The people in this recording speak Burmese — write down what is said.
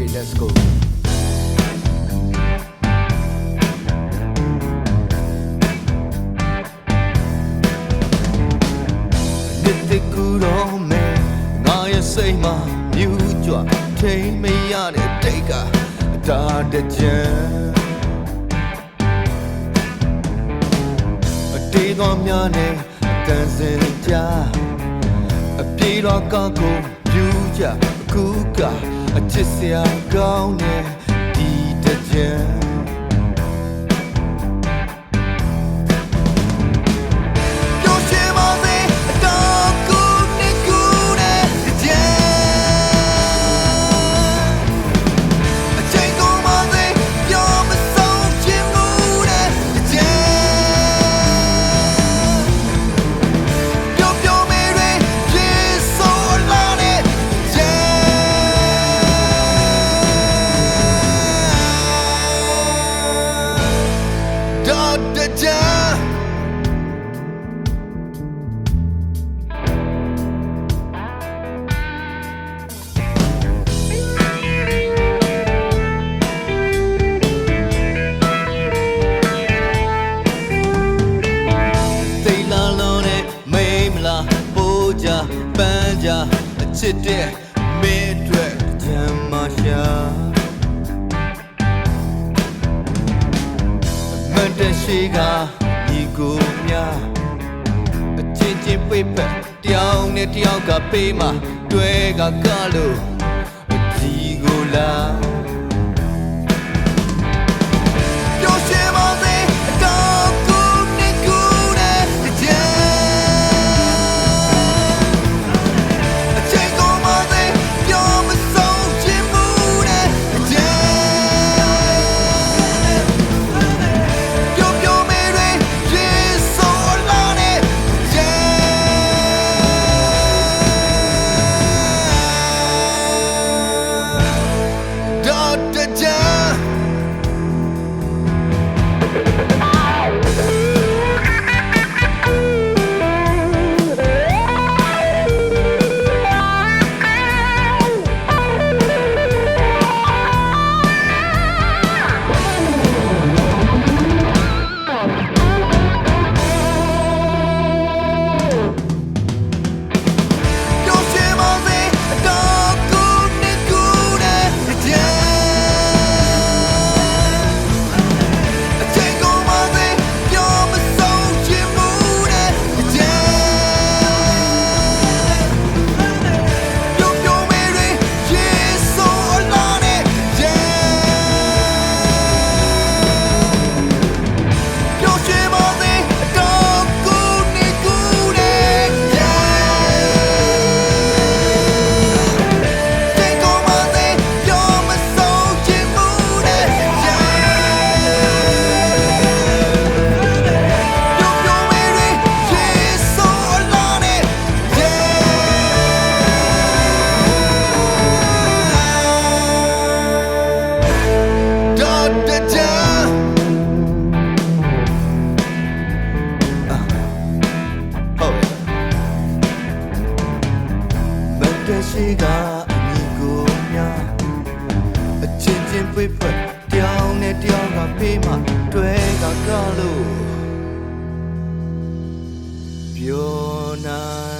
go နှစ်တကူတော့မယ်ငါရဲ့စိတ်မှာမြူးကြွထိန်မရတဲ့တိတ်ကအတားတကြံအတေးတော်များနဲ့အတန်စင်ကြအပြေတော်ကောက်ကိုပြူးကြအခုက အချစ်စရာကောင်းတဲ့ဒီ ချစ်တဲ့မင်းအတွက်ဂျမ်းမရှာ မန်တရှိကညီကိုများအချင်းချင်းပိတ်ပတ်တယောက်နဲ့တယောက်ကပေးမှတွဲကကလို့ ရှိကအမိကိုများအချင်းချင်းပွေ့ဖွက်တယောက်နဲ့တယောက်ကပေးမှတွဲကကလို့ပြောနိုင်